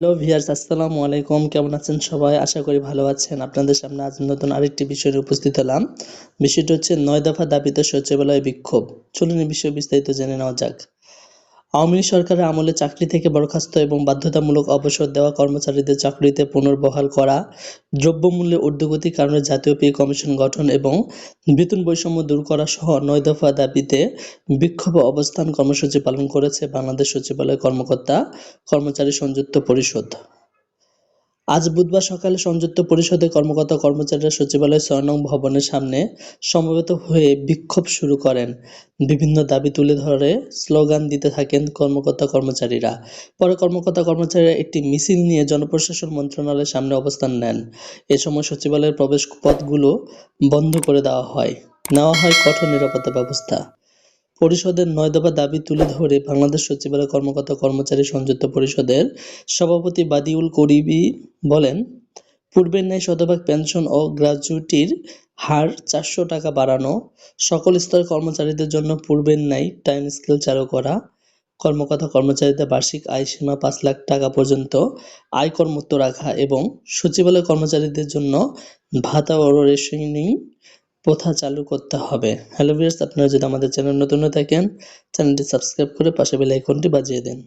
Hello viewers আসসালামু আলাইকুম। কেমন আছেন সবাই? আশা করি ভালো আছেন। আপনাদের সামনে আজ নতুন আরেকটি বিষয়ে উপস্থিত হলাম। বিষয়টি হচ্ছে নয় দফা দাবিতে সচিবালয় বিক্ষোভ। চলুন এই বিষয়ে বিস্তারিত জেনে নেওয়া যাক। আওয়ামী লীগ সরকারের আমলে চাকরি থেকে বরখাস্ত এবং বাধ্যতামূলক অবসর দেওয়া কর্মচারীদের চাকরিতে পুনর্বহাল করা দ্রব্যমূল্যের ঊর্ধ্বগতির কারণে জাতীয় পে কমিশন গঠন এবং বেতন বৈষম্য দূর করা সহ নয় দফা দাবিতে বিক্ষোভ অবস্থান কর্মসূচি পালন করেছে বাংলাদেশ সচিবালয় কর্মকর্তা কর্মচারী সংযুক্ত পরিষদ। আজ বুধবার সকালে সংযুক্ত পরিষদের কর্মকর্তা কর্মচারীরা সচিবালয় ছয় নং ভবনের সামনে সমবেত হয়ে বিক্ষোভ শুরু করেন। বিভিন্ন দাবি তুলে ধরে স্লোগান দিতে থাকেন কর্মকর্তা কর্মচারীরা। পরে কর্মকর্তা কর্মচারীরা একটি মিছিল নিয়ে জনপ্রশাসন মন্ত্রণালয়ের সামনে অবস্থান নেন। এ সময় সচিবালয়ের প্রবেশ পথগুলো বন্ধ করে দেওয়া হয়। নেওয়া হয় কঠোর নিরাপত্তা ব্যবস্থা। পরিষদের নয় দফা দাবি তুলে ধরে বাংলাদেশ সচিবালয় কর্মকর্তা কর্মচারী সংযুক্ত পরিষদের সভাপতি বাদিউল করিবি বলেন, পূর্বের ন্যায় শতভাগ পেনশন ও গ্র্যাচুইটির হার চারশো টাকা বাড়ানো, সকল স্তরের কর্মচারীদের জন্য পূর্বের ন্যায় টাইম স্কেল চালু করা, কর্মকর্তা কর্মচারীদের বার্ষিক আয় সীমা পাঁচ লাখ টাকা পর্যন্ত আয় মুক্ত রাখা এবং সচিবালয় কর্মচারীদের জন্য ভাতা ও রেশনিং প্রথা চালু করতে হবে। হ্যালো ভিউয়ার্স, আপনারা যদি আমাদের চ্যানেল নতুন হয়ে থাকেন, চ্যানেলটি সাবস্ক্রাইব করে পাশে বেল আইকনটি বাজিয়ে দিন।